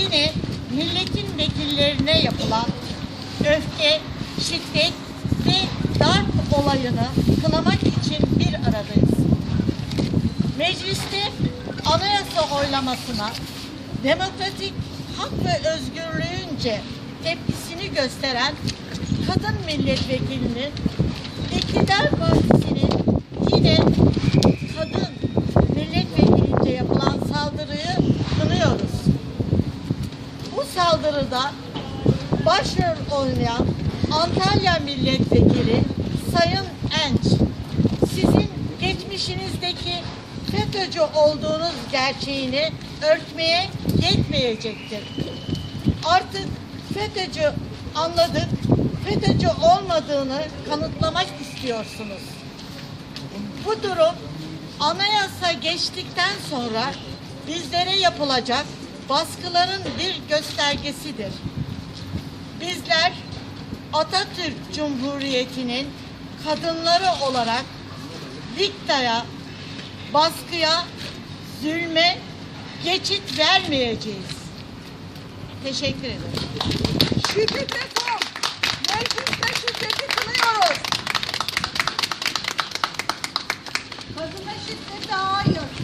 yine milletin vekillerine yapılan öfke, şiddet ve darp olayını kınamak için bir aradayız. Mecliste anayasa oylamasına demokratik hak ve özgürlüğünce tepkisini gösteren kadın milletvekilinin iktidar partisinin yine kadın milletvekilince yapılan saldırıyı kınıyoruz. Bu saldırıda başrol oynayan Antalya milletvekili Sayın Enç sizin geçmişinizdeki FETÖ'cü olduğunuz gerçeğini örtmeye yetmeyecektir. Artık FETÖ'cü anladık, FETÖ'cü olmadığını kanıtlamak istiyorsunuz. Bu durum anayasa geçtikten sonra bizlere yapılacak baskıların bir göstergesidir. Bizler Atatürk Cumhuriyeti'nin kadınları olarak diktaya, baskıya, zulme geçit vermeyeceğiz. Teşekkür ederim. Şiddetle kom. Mecliste şiddeti kınıyoruz. Kadına şiddete hayır.